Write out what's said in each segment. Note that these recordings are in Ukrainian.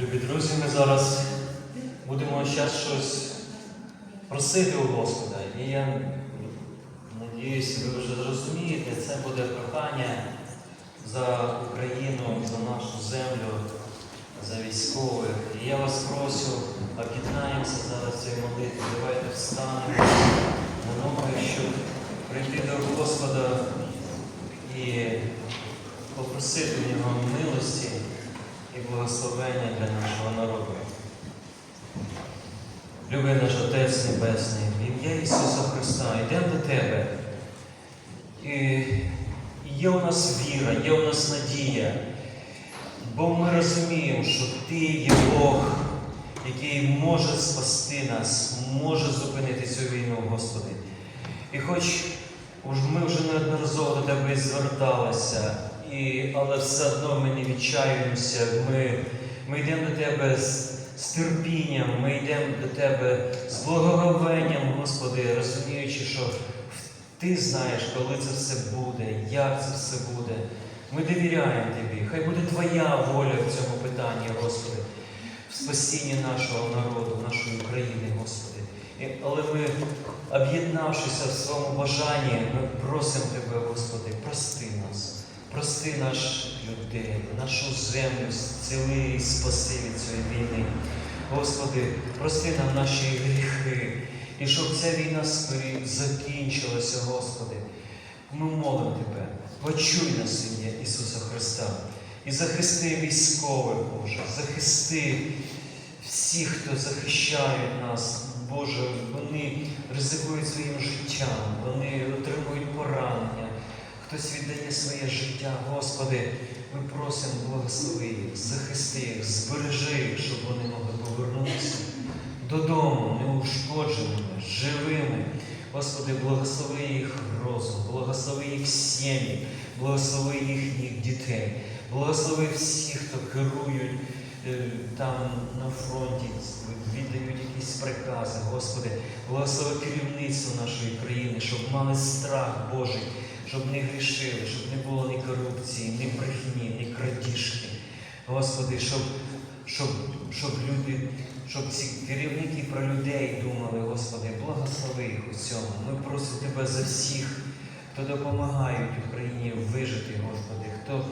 Любі друзі, ми зараз будемо зараз щось просити у Господа. І я надіюсь, ви вже зрозумієте, це буде прохання за Україну, за нашу землю, за військових. І я вас прошу, об'єднаємося зараз в цій молитві. Давайте встанемо на ноги, щоб прийти до Господа і попросити в нього милості благословення для нашого народу. Любий наш Отець Небесний, в ім'я Ісуса Христа, йдемо до Тебе. І є у нас віра, є у нас надія, бо ми розуміємо, що Ти є Бог, який може спасти нас, може зупинити цю війну, Господи. І хоч ми вже неодноразово до Тебе зверталися, і, але все одно ми не відчаюємося, ми, ми йдемо до Тебе з, з терпінням, ми йдемо до Тебе з благоговенням, Господи, розуміючи, що Ти знаєш, коли це все буде, як це все буде. Ми довіряємо Тобі. Хай буде Твоя воля в цьому питанні, Господи, в спасінні нашого народу, нашої України, Господи. Але ми, об'єднавшися в своєму бажанні, ми просимо Тебе, прости наших людей, нашу землю, зціли і спаси від цієї війни. Господи, прости нам наші гріхи, і щоб ця війна скорі закінчилася, Господи. Ми молимо Тебе, почуй нас ім'я Ісуса Христа і захисти військових, Боже, захисти всіх, хто захищають нас, Боже, вони ризикують своїм життям, хтось віддає своє життя. Господи, ми просимо благослови їх, захисти їх, збережи їх, щоб вони могли повернутися додому, неушкодженими, живими. Господи, благослови їх розум, благослови їх сім'ї, благослови їхніх дітей, благослови всіх, хто керують е, там на фронті, віддають якісь прикази, Господи, благослови керівництво нашої країни, щоб мали страх Божий, щоб не грішили, щоб не було ні корупції, ні брехні, ні крадіжки. Господи, щоб, щоб, щоб люди, щоб ці керівники про людей думали, Господи, благослови їх у цьому. Ми просимо Тебе за всіх, хто допомагають Україні вижити, Господи, хто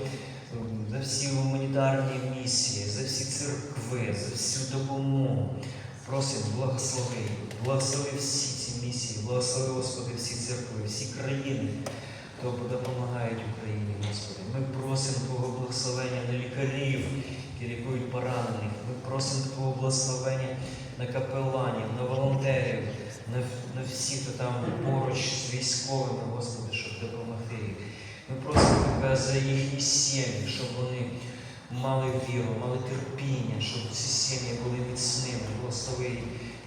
за всі гуманітарні місії, за всі церкви, за всю допомогу. Просимо, благослови, благослови всі ці місії, благослови, Господи, всі церкви, всі країни, хто допомагають Україні, Господи. Ми просимо Твого благословення на лікарів, які лікують поранених. Ми просимо Твого благословення на капеланів, на волонтерів, на, на всіх, хто там поруч з військовими, Господи, щоб допомогти їм. Ми просимо Тебе за їхні сім'ї, щоб вони мали віру, мали терпіння, щоб ці сім'ї були міцними. Благослови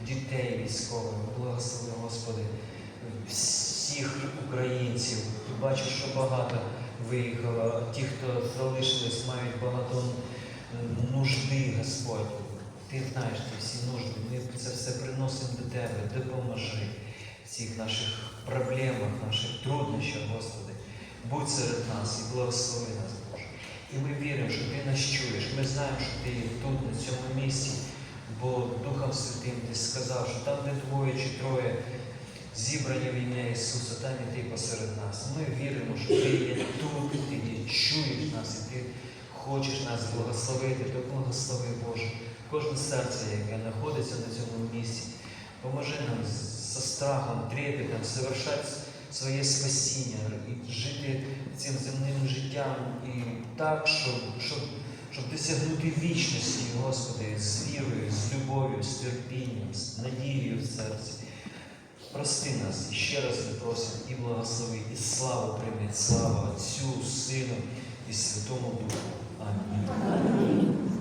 дітей військових, благослови, Господи, всіх українців. Бачиш, що багато виїхало, ті, хто залишились, мають багато нужди, Господь. Ти знаєш ці всі нужди. Ми це все приносимо до Тебе. Допоможи в цих наших проблемах, наших труднощах, Господи. Будь серед нас і благослови нас, Боже. І ми віримо, що Ти нас чуєш. Ми знаємо, що Ти є тут, на цьому місці, бо Духом Святим Ти сказав, що там, де двоє чи троє зібрані в ім'я Ісуса, там і Ти посеред нас. Ми віримо, що Ти є тут, Ти є, чуєш нас, і Ти хочеш нас благословити, то благослови Боже. Кожне серце, яке знаходиться на цьому місці, поможи нам зі страхом, трепетом совершати своє спасіння і жити цим земним життям і так, щоб, щоб, щоб досягнути вічності, Господи, з вірою, з любов'ю, з терпінням, з надією в серці. Прости нас і ще раз ми просимо і благослови, і славу прийми, слава Отцю, Сину і Святому Духу. Амінь.